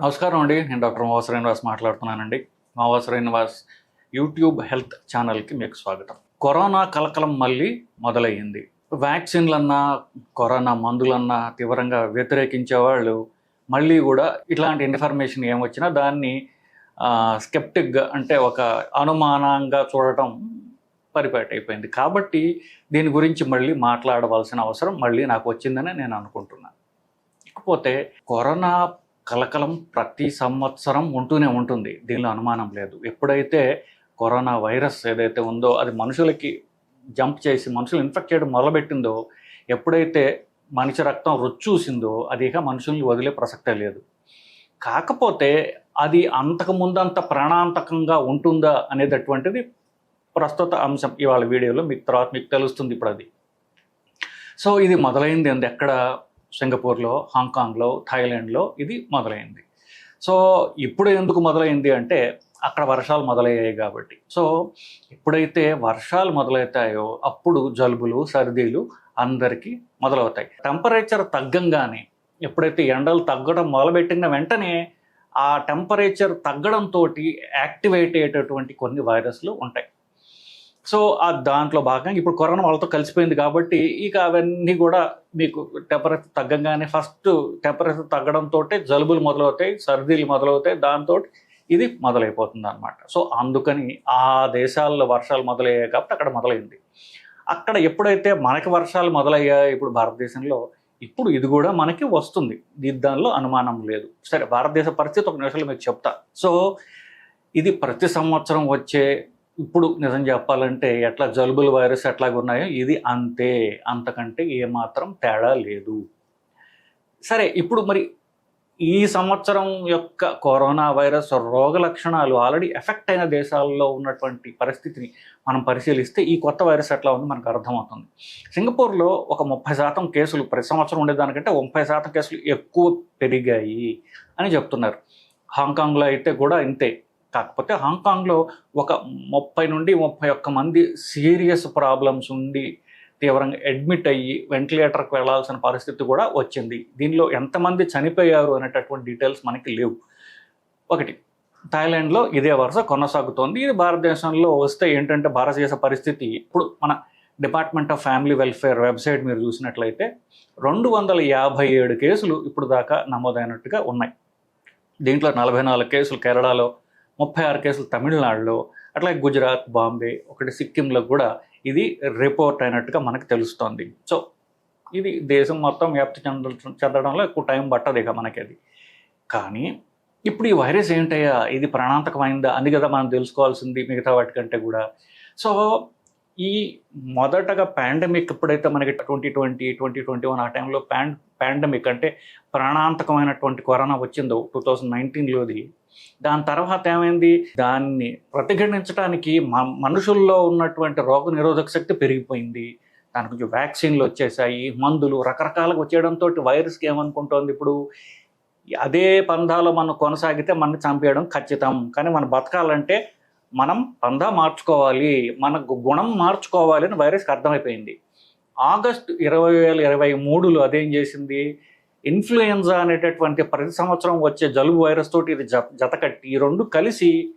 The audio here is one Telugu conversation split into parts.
నమస్కారం అండి. నేను డాక్టర్ మావా శ్రీనివాస్ మాట్లాడుతున్నానండి. మావా శ్రీనివాస్ యూట్యూబ్ హెల్త్ ఛానల్కి మీకు స్వాగతం. కరోనా కలకలం మళ్ళీ మొదలయ్యింది. వ్యాక్సిన్లన్నా కరోనా మందులన్నా తీవ్రంగా వ్యతిరేకించే వాళ్ళు మళ్ళీ కూడా ఇట్లాంటి ఇన్ఫర్మేషన్ ఏమొచ్చినా దాన్ని స్కెప్టిక్గా అంటే ఒక అనుమానంగా చూడటం పరిపాటి అయిపోయింది కాబట్టి దీని గురించి మళ్ళీ మాట్లాడవలసిన అవసరం మళ్ళీ నాకు వచ్చిందని నేను అనుకుంటున్నాను. ఇకపోతే కరోనా కలకలం ప్రతి సంవత్సరం ఉంటూనే ఉంటుంది. దీనిలో అనుమానం లేదు. ఎప్పుడైతే కరోనా వైరస్ ఏదైతే ఉందో అది మనుషులకి జంప్ చేసి మనుషులు ఇన్ఫెక్ట్ చేయడం మొదలుపెట్టిందో ఎప్పుడైతే మనిషి రక్తం రుచి చూసిందో అది ఇక మనుషుల్ని వదిలే ప్రసక్తే లేదు. కాకపోతే అది అంతకు అంత ప్రాణాంతకంగా ఉంటుందా అనేటటువంటిది ప్రస్తుత అంశం ఇవాళ వీడియోలో మీకు తర్వాత మీకు తెలుస్తుంది ఇప్పుడు అది సో ఇది మొదలైంది. అంది ఎక్కడ సింగపూర్లో హాంకాంగ్లో థాయిలాండ్లో ఇది మొదలైంది. సో ఇప్పుడు ఎందుకు మొదలైంది అంటే అక్కడ వర్షాలు మొదలయ్యాయి కాబట్టి. సో ఎప్పుడైతే వర్షాలు మొదలవుతాయో అప్పుడు జలుబులు సర్దీలు అందరికీ మొదలవుతాయి. టెంపరేచర్ తగ్గంగానే ఎప్పుడైతే ఎండలు తగ్గడం మొదలుపెట్టిన వెంటనే ఆ టెంపరేచర్ తగ్గడంతో యాక్టివేట్ అయ్యేటటువంటి కొన్ని వైరస్లు ఉంటాయి. సో ఆ దాంట్లో భాగంగా ఇప్పుడు కరోనా వాళ్ళతో కలిసిపోయింది కాబట్టి ఇక అవన్నీ కూడా మీకు టెంపరేచర్ తగ్గంగానే ఫస్ట్ టెంపరేచర్ తగ్గడంతో జలుబులు మొదలవుతాయి సర్దీలు మొదలవుతాయి దాంతో ఇది మొదలైపోతుంది అనమాట సో అందుకని ఆ దేశాల్లో వర్షాలు మొదలయ్యాయి కాబట్టి అక్కడ మొదలైంది. అక్కడ ఎప్పుడైతే మనకి వర్షాలు మొదలయ్యాయి ఇప్పుడు భారతదేశంలో ఇప్పుడు ఇది కూడా మనకి వస్తుంది. దానిలో అనుమానం లేదు. సరే భారతదేశ పరిస్థితి ఒక నిమిషంలో మీకు చెప్తా. సో ఇది ప్రతి సంవత్సరం వచ్చే ఇప్పుడు నిజం చెప్పాలంటే ఎట్లా జలుబుల వైరస్ ఎట్లాగ ఉన్నాయో ఇది అంతే. అంతకంటే ఏమాత్రం తేడా లేదు. సరే ఇప్పుడు మరి ఈ సంవత్సరం యొక్క కరోనా వైరస్ రోగ లక్షణాలు ఆల్రెడీ ఎఫెక్ట్ అయిన దేశాల్లో ఉన్నటువంటి పరిస్థితిని మనం పరిశీలిస్తే ఈ కొత్త వైరస్ ఎట్లా ఉంది మనకు అర్థమవుతుంది. సింగపూర్లో ఒక ముప్పై శాతం కేసులు ప్రతి సంవత్సరం ఉండేదానికంటే ముప్పై శాతం కేసులు ఎక్కువ పెరిగాయి అని చెప్తున్నారు. హాంకాంగ్లో అయితే కూడా ఇంతే. కాకపోతే హాంకాంగ్లో ఒక ముప్పై నుండి ముప్పై ఒక్క మంది సీరియస్ ప్రాబ్లమ్స్ ఉండి తీవ్రంగా అడ్మిట్ అయ్యి వెంటిలేటర్కి వెళ్ళాల్సిన పరిస్థితి కూడా వచ్చింది. దీనిలో ఎంతమంది చనిపోయారు అనేటటువంటి డీటెయిల్స్ మనకి లేవు. ఒకటి థాయిలాండ్లో ఇదే వరుస కొనసాగుతోంది. ఇది భారతదేశంలో వస్తే ఏంటంటే భారతదేశ పరిస్థితి ఇప్పుడు మన department of family welfare website మీరు చూసినట్లయితే రెండు వందల యాభై ఏడు కేసులు ఇప్పుడు దాకా నమోదైనట్టుగా ఉన్నాయి. దీంట్లో నలభై నాలుగు కేసులు కేరళలో ముప్పై ఆరు కేసులు తమిళనాడులో అట్లాగే గుజరాత్ బాంబే ఒకటి సిక్కింలో కూడా ఇది రిపోర్ట్ అయినట్టుగా మనకు తెలుస్తోంది. సో ఇది దేశం మొత్తం వ్యాప్తి చెంద చెందడంలో ఎక్కువ టైం పట్టదు ఇక మనకి అది కానీ ఇప్పుడు ఈ వైరస్ ఏంటయ్యా? ఇది ప్రాణాంతకమైందా? అని కదా మనం తెలుసుకోవాల్సింది మిగతా వాటికంటే కూడా. సో ఈ మొదటగా పాండమిక్ ఎప్పుడైతే మనకి twenty twenty twenty twenty one ఆ టైంలో పాండ్ పాండమిక్ అంటే ప్రాణాంతకమైనటువంటి కరోనా వచ్చిందో టూ థౌజండ్ నైన్టీన్లోది దాని తర్వాత ఏమైంది? దాన్ని ప్రతిఘటించడానికి మనుషుల్లో ఉన్నటువంటి రోగ నిరోధక శక్తి పెరిగిపోయింది. దాని కొంచెం వ్యాక్సిన్లు వచ్చేసాయి మందులు రకరకాలుగా వచ్చేయడంతో వైరస్కి ఏమనుకుంటోంది ఇప్పుడు? అదే పంధాలో మనం కొనసాగితే మనం చంపేయడం ఖచ్చితం. కానీ మనం బతకాలంటే మనం పందా మార్చుకోవాలి మన గుణం మార్చుకోవాలి అని వైరస్కి అర్థమైపోయింది. ఆగస్ట్ ఇరవై వేల ఇరవై మూడులో అదేం చేసింది? ఇన్ఫ్లుయెన్జా అనేటటువంటి ప్రతి సంవత్సరం వచ్చే జలుబు వైరస్ తోటి ఇది జ జతకట్టి ఈ రెండు కలిసి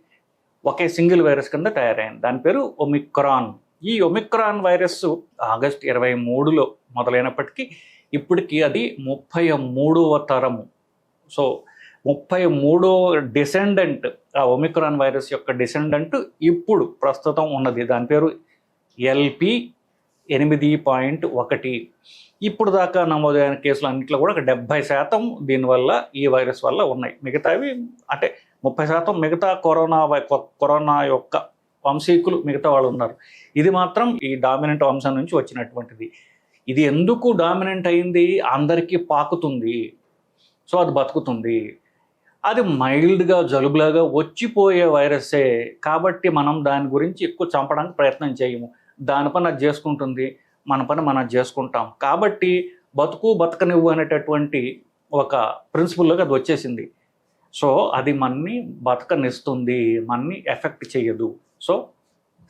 ఒకే సింగిల్ వైరస్ కింద తయారైంది. దాని పేరు ఒమిక్రాన్. ఈ ఒమిక్రాన్ వైరస్ ఆగస్ట్ ఇరవై మూడులో మొదలైనప్పటికీ ఇప్పటికీ అది ముప్పై మూడవ తరము. సో ముప్పై మూడో డిసెండెంట్ ఆ ఒమిక్రాన్ వైరస్ యొక్క డిసెండెంట్ ఇప్పుడు ప్రస్తుతం ఉన్నది. దాని పేరు ఎల్పి ఎనిమిది పాయింట్ ఒకటి. ఇప్పుడు దాకా నమోదైన కేసులు అన్నింటిలో కూడా ఒక డెబ్బై శాతం దీనివల్ల ఈ వైరస్ వల్ల ఉన్నాయి. మిగతావి అంటే ముప్పై శాతం మిగతా కరోనా వై- కొ- కరోనా యొక్క వంశీకులు మిగతా వాళ్ళు ఉన్నారు. ఇది మాత్రం ఈ డామినెంట్ వంశం నుంచి వచ్చినటువంటిది. ఇది ఎందుకు డామినెంట్ అయింది? అందరికీ పాకుతుంది. సో అది బతుకుతుంది. అది మైల్డ్గా జలుబులాగా వచ్చిపోయే వైరస్సే కాబట్టి మనం దాని గురించి ఎక్కువ చంపడానికి ప్రయత్నం చేయము. దాని పని అది చేసుకుంటుంది మన పని మనం చేసుకుంటాం. కాబట్టి బతుకు బతకనివ్వు అనేటటువంటి ఒక ప్రిన్సిపల్లోకి అది వచ్చేసింది. సో అది మనని బతకనిస్తుంది మనని ఎఫెక్ట్ చేయదు. సో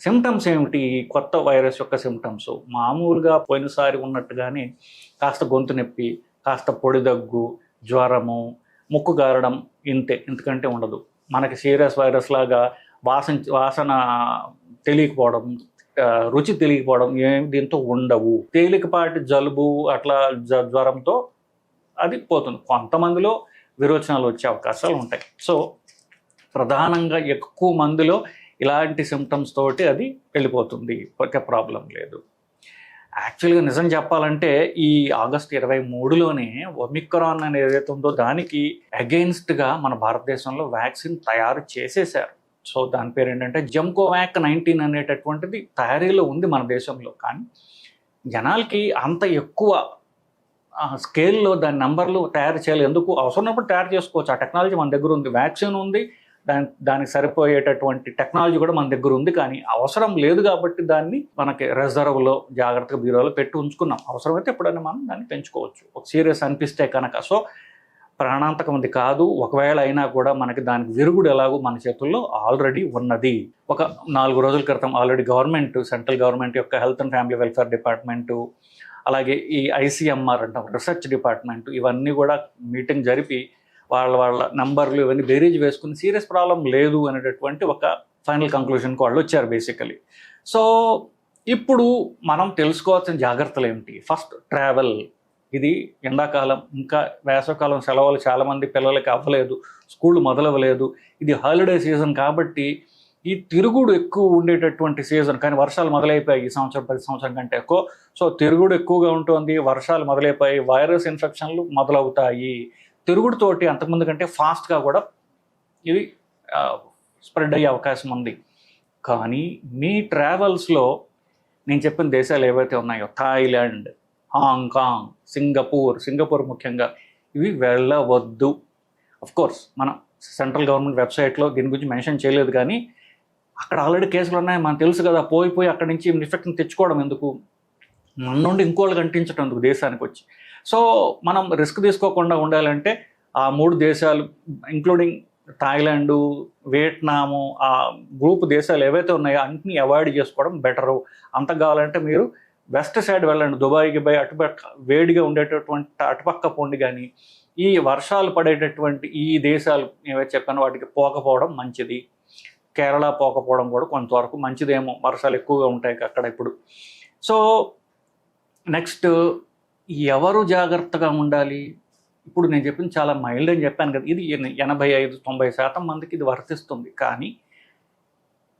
సిమ్టమ్స్ ఏమిటి? ఈ కొత్త వైరస్ యొక్క సిమ్టమ్స్ మామూలుగా పోయినసారి ఉన్నట్టుగానే కాస్త గొంతు నొప్పి కాస్త పొడి దగ్గు జ్వరము ముక్కు గారడం ఇంతే ఇంతకంటే ఉండదు. మనకి సీరియస్ వైరస్ లాగా వాసన వాసన తెలియకపోవడం రుచి తెలియకపోవడం ఏం దీంతో ఉండవు. తేలికపాటి జలుబు అట్లా జ్వరంతో అది పోతుంది. కొంతమందిలో విరోచనాలు వచ్చే అవకాశాలు ఉంటాయి. సో ప్రధానంగా ఎక్కువ మందిలో ఇలాంటి సిమ్టమ్స్ తోటి అది వెళ్ళిపోతుంది. ఒక ప్రాబ్లం లేదు. యాక్చువల్గా నిజం చెప్పాలంటే ఈ ఆగస్ట్ ఇరవై మూడులోనే ఒమిక్రాన్ అనేది ఏదైతే ఉందో దానికి అగెయిన్స్ట్గా మన భారతదేశంలో వ్యాక్సిన్ తయారు చేసేసారు సో దాని పేరు ఏంటంటే జంకోవాక్ నైన్టీన్ అనేటటువంటిది తయారీలో ఉంది మన దేశంలో. కానీ జనాలకి అంత ఎక్కువ స్కేల్లో దాని నెంబర్లు తయారు చేయాలి. ఎందుకు? అవసరమైనప్పుడు తయారు చేసుకోవచ్చు. ఆ టెక్నాలజీ మన దగ్గర ఉంది. వ్యాక్సిన్ ఉంది. దాని దానికి సరిపోయేటటువంటి టెక్నాలజీ కూడా మన దగ్గర ఉంది. కానీ అవసరం లేదు కాబట్టి దాన్ని మనకి రిజర్వ్లో జాగ్రత్తగా బీరోలో పెట్టి ఉంచుకున్నాం. అవసరమైతే ఎప్పుడైనా మనం దాన్ని పెంచుకోవచ్చు. ఒక సీరియస్ అనిపిస్తే కనుక. సో ప్రాణాంతకమంది కాదు ఒకవేళ అయినా కూడా మనకి దానికి విరుగుడు ఎలాగో మన చేతుల్లో ఆల్రెడీ ఉన్నది. ఒక నాలుగు రోజుల క్రితం ఆల్రెడీ గవర్నమెంట్ సెంట్రల్ గవర్నమెంట్ యొక్క health and family welfare department అలాగే ఈ ఐసీఎంఆర్ అంటాం రీసెర్చ్ డిపార్ట్మెంట్ ఇవన్నీ కూడా మీటింగ్ జరిపి వాళ్ళ వాళ్ళ నంబర్లు ఇవన్నీ బేరీజ్ వేసుకుని సీరియస్ ప్రాబ్లం లేదు అనేటటువంటి ఒక ఫైనల్ కంక్లూషన్కి వాళ్ళు వచ్చారు బేసికలీ. సో ఇప్పుడు మనం తెలుసుకోవాల్సిన జాగ్రత్తలు ఏమిటి? First travel. ఇది ఎండాకాలం ఇంకా వేసవకాలం సెలవులు చాలామంది పిల్లలకి అవ్వలేదు స్కూల్ మొదలవ్వలేదు. ఇది హాలిడే సీజన్ కాబట్టి ఈ తిరుగుడు ఎక్కువ ఉండేటటువంటి సీజన్ కానీ వర్షాలు మొదలైపోయాయి ఈ సంవత్సరం పది సంవత్సరం కంటే ఎక్కువ. సో తిరుగుడు ఎక్కువగా ఉంటుంది వర్షాలు మొదలైపోయి వైరస్ ఇన్ఫెక్షన్లు మొదలవుతాయి. తిరుగుడుతోటి అంతకుముందు కంటే ఫాస్ట్గా కూడా ఇది స్ప్రెడ్ అయ్యే అవకాశం ఉంది. కానీ మీ ట్రావెల్స్లో నేను చెప్పిన దేశాలు ఏవైతే ఉన్నాయో థాయిలాండ్ హాంకాంగ్ సింగపూర్ సింగపూర్ ముఖ్యంగా. ఇవి వెళ్ళవద్దు. అఫ్ కోర్స్ మన సెంట్రల్ గవర్నమెంట్ వెబ్సైట్లో దీని గురించి మెన్షన్ చేయలేదు కానీ అక్కడ ఆల్రెడీ కేసులు ఉన్నాయి మనకు తెలుసు కదా పోయి పోయి అక్కడి నుంచి ఇన్ఫెక్షన్ తెచ్చుకోవడం ఎందుకు? మన నుండి ఇంకోళ్ళు అంటించడం ఎందుకు దేశానికి వచ్చి. సో మనం రిస్క్ తీసుకోకుండా ఉండాలంటే ఆ మూడు దేశాలు ఇంక్లూడింగ్ థాయిలాండ్ వియట్నాము ఆ గ్రూప్ దేశాలు ఏవైతే ఉన్నాయో అన్నింటినీ అవాయిడ్ చేసుకోవడం బెటరు. అంత కావాలంటే మీరు వెస్ట్ సైడ్ వెళ్ళండి దుబాయ్కి పోయి అటుపక్క వేడిగా ఉండేటటువంటి అటుపక్క పొండి కానీ ఈ వర్షాలు పడేటటువంటి ఈ దేశాలు ఏవైతే చెప్పాను వాటికి పోకపోవడం మంచిది. కేరళ పోకపోవడం కూడా కొంతవరకు మంచిదేమో వర్షాలు ఎక్కువగా ఉంటాయి అక్కడ ఇప్పుడు. సో నెక్స్ట్ ఎవరు జాగ్రత్తగా ఉండాలి? ఇప్పుడు నేను చెప్పింది చాలా మైల్డ్ అని చెప్పాను కదా ఇది ఎన- ఎనభై ఐదు తొంభై శాతం మందికి ఇది వర్తిస్తుంది. కానీ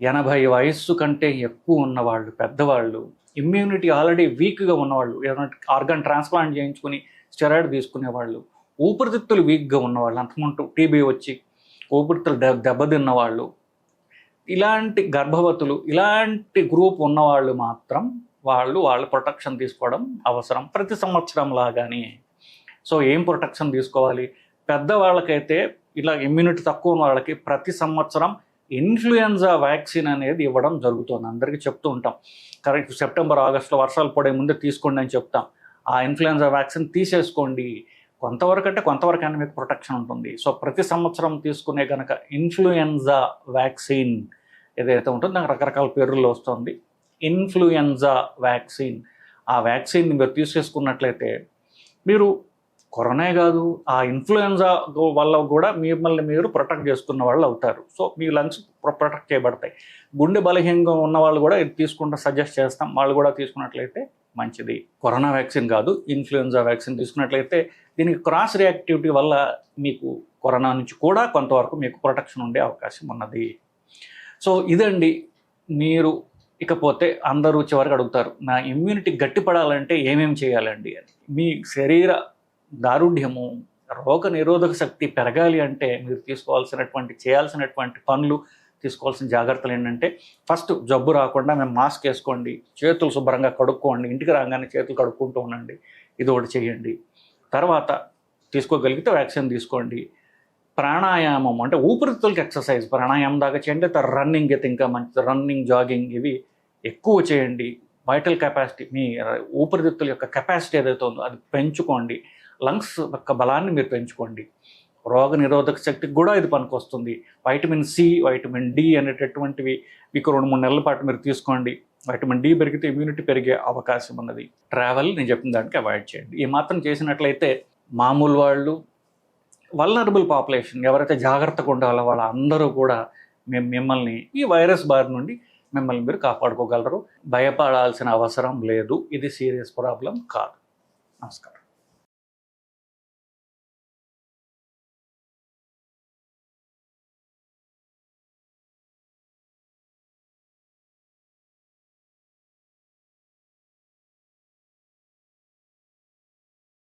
ఎనభై వయస్సు కంటే ఎక్కువ ఉన్నవాళ్ళు పెద్దవాళ్ళు ఇమ్యూనిటీ ఆల్రెడీ వీక్గా ఉన్నవాళ్ళు ఏదైనా ఆర్గాన్ ట్రాన్స్ప్లాంట్ చేయించుకుని స్టెరాయిడ్ తీసుకునే వాళ్ళు ఊపిరితిత్తులు వీక్గా ఉన్నవాళ్ళు అంతకుముందు టీబీ వచ్చి ఊపిరితిత్తులు దెబ్బ దెబ్బతిన్న వాళ్ళు ఇలాంటి గర్భవతులు ఇలాంటి గ్రూప్ ఉన్నవాళ్ళు మాత్రం వాళ్ళు వాళ్ళ ప్రొటెక్షన్ తీసుకోవడం అవసరం ప్రతి సంవత్సరం లాగానే. సో ఏం ప్రొటెక్షన్ తీసుకోవాలి? పెద్దవాళ్ళకైతే ఇలా ఇమ్యూనిటీ తక్కువ ఉన్న వాళ్ళకి ప్రతి సంవత్సరం ఇన్ఫ్లుయెన్జా వ్యాక్సిన్ అనేది ఇవ్వడం జరుగుతుంది. అందరికీ చెప్తూ ఉంటాం. కరెక్ట్ సెప్టెంబర్ ఆగస్టులో వర్షాలు పడే ముందే తీసుకోండి అని చెప్తాం. ఆ ఇన్ఫ్లుయెన్జా వ్యాక్సిన్ తీసేసుకోండి. కొంతవరకు అంటే కొంతవరకు మీకు ప్రొటెక్షన్ ఉంటుంది. సో ప్రతి సంవత్సరం తీసుకునే కనుక ఇన్ఫ్లుయెన్జా వ్యాక్సిన్ ఏదైతే ఉంటుందో దానికి రకరకాల పేర్లు వస్తుంది. Influenza vaccine. ఆ వ్యాక్సిన్ మీరు తీసేసుకున్నట్లయితే మీరు కరోనా కాదు ఆ ఇన్ఫ్లుయెన్జా వల్ల కూడా మిమ్మల్ని మీరు ప్రొటెక్ట్ చేసుకున్న వాళ్ళు అవుతారు. సో మీ లంగ్స్ ప్రొటెక్ట్ చేయబడతాయి. గుండె బలహీనంగా ఉన్న వాళ్ళు కూడా ఇది తీసుకుంటే సజెస్ట్ చేస్తాం. వాళ్ళు కూడా తీసుకున్నట్లయితే మంచిది. కరోనా వ్యాక్సిన్ కాదు ఇన్ఫ్లుయెన్జా వ్యాక్సిన్ తీసుకున్నట్లయితే దీనికి క్రాస్ రియాక్టివిటీ వల్ల మీకు కరోనా నుంచి కూడా కొంతవరకు మీకు ప్రొటెక్షన్ ఉండే అవకాశం ఉన్నది. సో ఇదండి. మీరు ఇకపోతే అందరూ చివరికి అడుగుతారు నా ఇమ్యూనిటీ గట్టిపడాలంటే ఏమేమి చేయాలండి అని. మీ శరీర దారుఢ్యము రోగ నిరోధక శక్తి పెరగాలి అంటే మీరు తీసుకోవాల్సినటువంటి చేయాల్సినటువంటి పనులు తీసుకోవాల్సిన జాగ్రత్తలు ఏంటంటే ఫస్ట్ జబ్బు రాకుండా మేము మాస్క్ వేసుకోండి చేతులు శుభ్రంగా కడుక్కోండి ఇంటికి రాగానే చేతులు కడుక్కుంటూ ఉండండి ఇది ఒకటి చేయండి. తర్వాత తీసుకోగలిగితే వ్యాక్సిన్ తీసుకోండి. ప్రాణాయామం అంటే ఊపిరితిత్తులకి ఎక్సర్సైజ్ ప్రాణాయామం దాకా చేయండి తర్వాత రన్నింగ్ అయితే ఇంకా మంచి రన్నింగ్ జాగింగ్ ఇవి ఎక్కువ చేయండి. వైటల్ కెపాసిటీ మీ ఊపిరితిత్తుల యొక్క కెపాసిటీ ఏదైతే ఉందో అది పెంచుకోండి. లంగ్స్ యొక్క బలాన్ని మీరు పెంచుకోండి. రోగ నిరోధక శక్తికి కూడా ఇది పనికొస్తుంది. వైటమిన్ సి వైటమిన్ డి అనేటటువంటివి మీకు రెండు మూడు నెలల పాటు మీరు తీసుకోండి. వైటమిన్ డి పెరిగితే ఇమ్యూనిటీ పెరిగే అవకాశం ఉన్నది. ట్రావెల్ నేను చెప్పిన దానికి అవాయిడ్ చేయండి. ఈ మాత్రం చేసినట్లయితే మామూలు వాళ్ళు వల్నరబుల్ పాపులేషన్ ఎవరైతే జాగ్రత్తగా ఉండాలో వాళ్ళందరూ కూడా మేము మిమ్మల్ని ఈ వైరస్ బారి నుండి మిమ్మల్ని మీరు కాపాడుకోగలరు. భయపడాల్సిన అవసరం లేదు. ఇది సీరియస్ ప్రాబ్లం కాదు. నమస్కారం.